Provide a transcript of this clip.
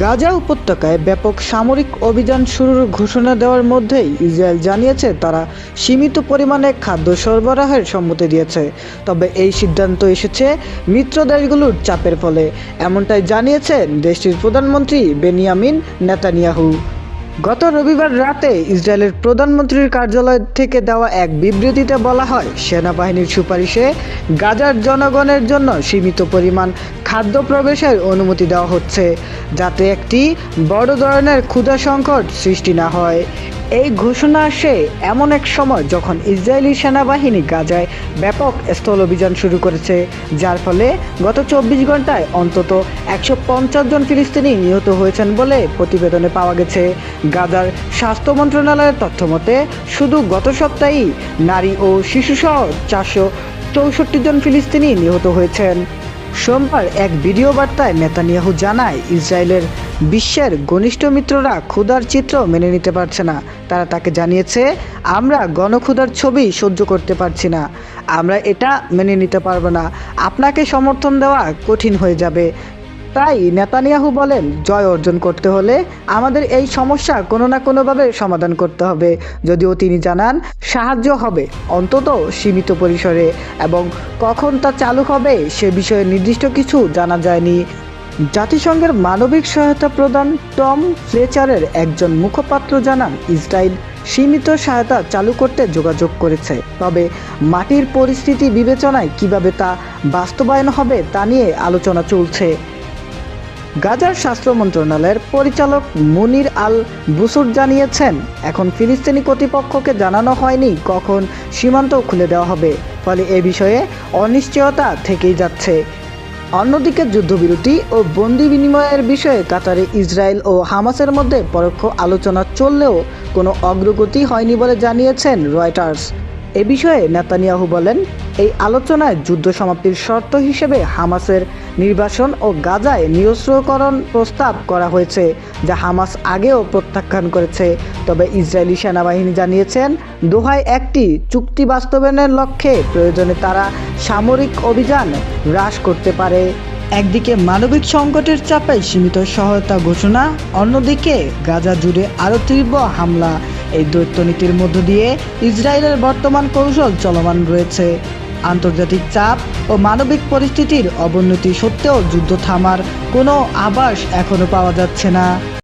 গাজা উপত্যকায় ব্যাপক সামরিক অভিযান শুরুর ঘোষণা দেওয়ার মধ্যেই ইসরায়েল জানিয়েছে তারা সীমিত পরিমাণে খাদ্য সরবরাহের সম্মতি দিয়েছে। তবে এই সিদ্ধান্ত এসেছে মিত্র দেশগুলোর চাপের ফলে। এমনটাই জানিয়েছেন দেশটির প্রধানমন্ত্রী বেনিয়ামিন নেতানিয়াহু। গত রবিবার রাতে ইসরায়েলের প্রধানমন্ত্রীর কার্যালয় থেকে দেওয়া এক বিবৃতিতে বলা হয়, সেনাবাহিনীর সুপারিশে গাজার জনগণের জন্য সীমিত পরিমাণ খাদ্য প্রবেশের অনুমতি দেওয়া হচ্ছে, যাতে একটি বড় ধরনের ক্ষুধা সংকট সৃষ্টি না হয়। এই ঘোষণা আসে এমন এক সময় যখন ইসরায়েলি সেনাবাহিনী গাজায় ব্যাপক স্থল অভিযান শুরু করেছে, যার ফলে গত চব্বিশ ঘন্টায় অন্তত একশো পঞ্চাশ জন ফিলিস্তিনি নিহত হয়েছেন বলে প্রতিবেদনে পাওয়া গেছে। গাজার স্বাস্থ্য মন্ত্রণালয়ের তথ্য মতে, শুধু গত সপ্তাহেই নারী ও শিশুসহ চারশো চৌষট্টি জন ফিলিস্তিনি নিহত হয়েছেন। সোমবার এক ভিডিও বার্তায় নেতানিয়াহু জানায়, ইসরায়েলের বিশ্বের ঘনিষ্ঠ মিত্ররা ক্ষুধার চিত্র মেনে নিতে পারছে না। তারা তাকে জানিয়েছে, আমরা গণক্ষুধার ছবি সহ্য করতে পারছি না। আমরা এটা মেনে নিতে পারব না। আপনাকে সমর্থন দেওয়া কঠিন হয়ে যাবে। তাই নেতানিয়াহু বলেন, জয় অর্জন করতে হলে আমাদের এই সমস্যা কোনো না কোনোভাবে সমাধান করতে হবে। যদিও তিনি জানান, সাহায্য হবে অন্তত সীমিত পরিসরে এবং কখন তা চালু হবে সে বিষয়ে নির্দিষ্ট কিছু জানা যায়নি। জাতিসংঘের মানবিক সহায়তা প্রদান টম ফ্লেচারের একজন মুখপাত্র জানান, ইসরায়েল সীমিত সহায়তা চালু করতে যোগাযোগ করেছে। তবে মাটির পরিস্থিতি বিবেচনায় কীভাবে তা বাস্তবায়ন হবে তা নিয়ে আলোচনা চলছে। গাজার স্বাস্থ্য মন্ত্রণালয়ের পরিচালক মুনির আল বুসুর জানিয়েছেন, এখন ফিলিস্তিনি কর্তৃপক্ষকে জানানো হয়নি কখন সীমান্ত খুলে দেওয়া হবে, ফলে এ বিষয়ে অনিশ্চয়তা থেকেই যাচ্ছে। অন্যদিকে যুদ্ধবিরতি ও বন্দি বিনিময়ের বিষয়ে কাতারে ইসরায়েল ও হামাসের মধ্যে পরোক্ষ আলোচনা চললেও কোনো অগ্রগতি হয়নি বলে জানিয়েছেন রয়টার্স। এ বিষয়ে নেতানিয়াহু বলেন, এই আলোচনায় যুদ্ধ সমাপ্তির শর্ত হিসেবে হামাসের নির্বাসন ও গাজায় নিরস্ত্রকরণ প্রস্তাব করা হয়েছে, যা হামাস আগেও প্রত্যাখ্যান করেছে। তবে ইসরায়েলি সেনাবাহিনী জানিয়েছেন, দোহায় একটি চুক্তি বাস্তবায়নের লক্ষ্যে প্রয়োজনে তারা সামরিক অভিযান হ্রাস করতে পারে। একদিকে মানবিক সংকটের চাপে সীমিত সহায়তা ঘোষণা, অন্যদিকে গাজা জুড়ে আরও তীব্র হামলা এই দ্বৈতনীতির মধ্য দিয়ে ইসরায়েলের বর্তমান কৌশল চলমান রয়েছে। আন্তর্জাতিক চাপ ও মানবিক পরিস্থিতির অবনতি সত্ত্বেও যুদ্ধ থামার কোনো আভাস এখনও পাওয়া যাচ্ছে না।